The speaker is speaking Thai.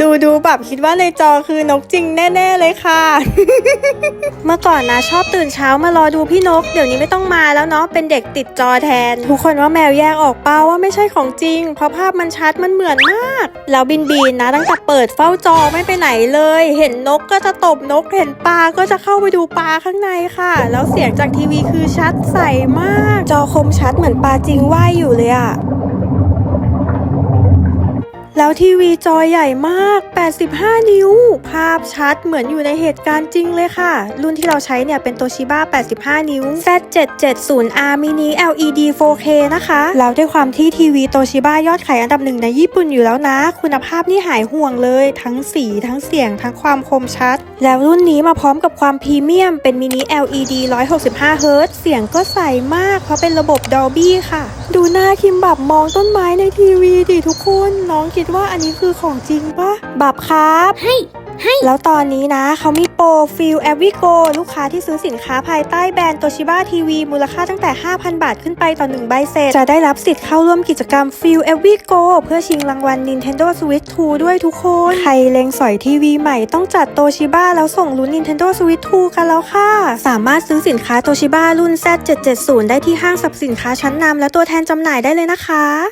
ดูดูแบบคิดว่าในจอคือนกจริงแน่ๆเลยค่ะ เมื่อก่อนนะชอบตื่นเช้ามารอดูพี่นก เดี๋ยวนี้ไม่ต้องมาแล้วเนาะเป็นเด็กติดจอแทน ทุกคนว่าแมวแยกออกเป้าว่าไม่ใช่ของจริง เพราะภาพมันชัดมันเหมือนมาก แล้วบินบีนนะตั้งแต่เปิดเฝ้าจอไม่ไปไหนเลย เห็นนกก็จะตบนกเห็นปลาก็จะเข้าไปดูปลาข้างในค่ะ แล้วเสียงจากทีวีคือชัดใสมาก จอคมชัดเหมือนปลาจริงว่ายอยู่เลยอะ แล้วทีวีจอใหญ่มาก 85 นิ้ว ภาพชัดเหมือนอยู่ในเหตุการณ์จริงเลยค่ะ รุ่นที่เราใช้เนี่ยเป็น Toshiba 85 นิ้ว Z770R Mini LED 4K นะคะ แล้วด้วยความที่ทีวี Toshiba ยอดขายอันดับหนึ่งในญี่ปุ่นอยู่แล้วนะ คุณภาพนี่หายห่วงเลย ทั้งสีทั้งเสียงทั้งความคมชัด แล้วรุ่นนี้มาพร้อมกับความพรีเมียมเป็น Mini LED 165 Hz เสียงก็ใสมากเพราะเป็นระบบ Dolby ค่ะ ดูหน้าคิมบับมองต้นไม้ในทีวีดิทุกคน น้องคิดว่าอันนี้คือของจริงปะบับครับให้ให้ แล้วตอนนี้นะเขามีโปรฟิลแอวิโกลูกค้าที่ซื้อสินค้าภายใต้แบรนด์โตชิบ a ทีวีมูลค่าตั้งแต่ 5,000 บาทขึ้นไปต่อ1ใบเสร็จจะได้รับสิทธิ์เข้าร่วมกิจกรรมฟิลแอวิโกเพื่อชิงรางวัล Nintendo Switch 2 ด้วยทุกคน ใครเล็งสอยทีวีใหม่ต้องจัดโตชิบ a แล้วส่งลุ้น Nintendo Switch 2 กันแล้วค่ะ สามารถซื้อสินค้าโตชิบ a รุ่น Z770 ได้ที่ห้างสรรพสินค้าชั้นนำและตัวแทนจำหน่ายได้เลยนะคะ